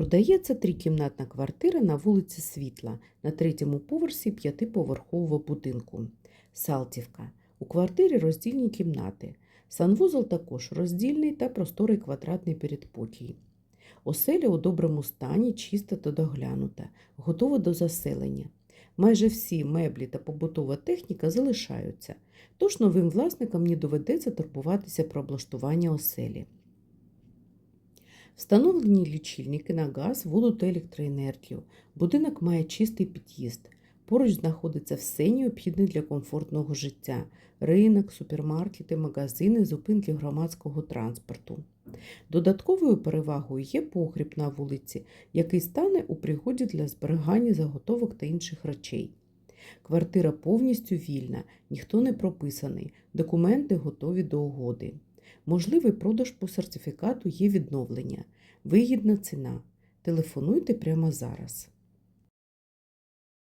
Продається трикімнатна квартира на вулиці Світла на третьому поверсі п'ятиповерхового будинку. Салтівка. У квартирі роздільні кімнати. Санвузол також роздільний та просторий квадратний передпокій. Оселя у доброму стані, чиста та доглянута, готова до заселення. Майже всі меблі та побутова техніка залишаються, тож новим власникам не доведеться турбуватися про облаштування оселі. Встановлені лічильники на газ, воду та електроенергію. Будинок має чистий під'їзд. Поруч знаходиться все необхідне для комфортного життя: ринок, супермаркети, магазини, зупинки громадського транспорту. Додатковою перевагою є погріб на вулиці, який стане у пригоді для зберігання заготовок та інших речей. Квартира повністю вільна, ніхто не прописаний, документи готові до угоди. Можливий продаж по сертифікату є відновлення, вигідна ціна. Телефонуйте прямо зараз.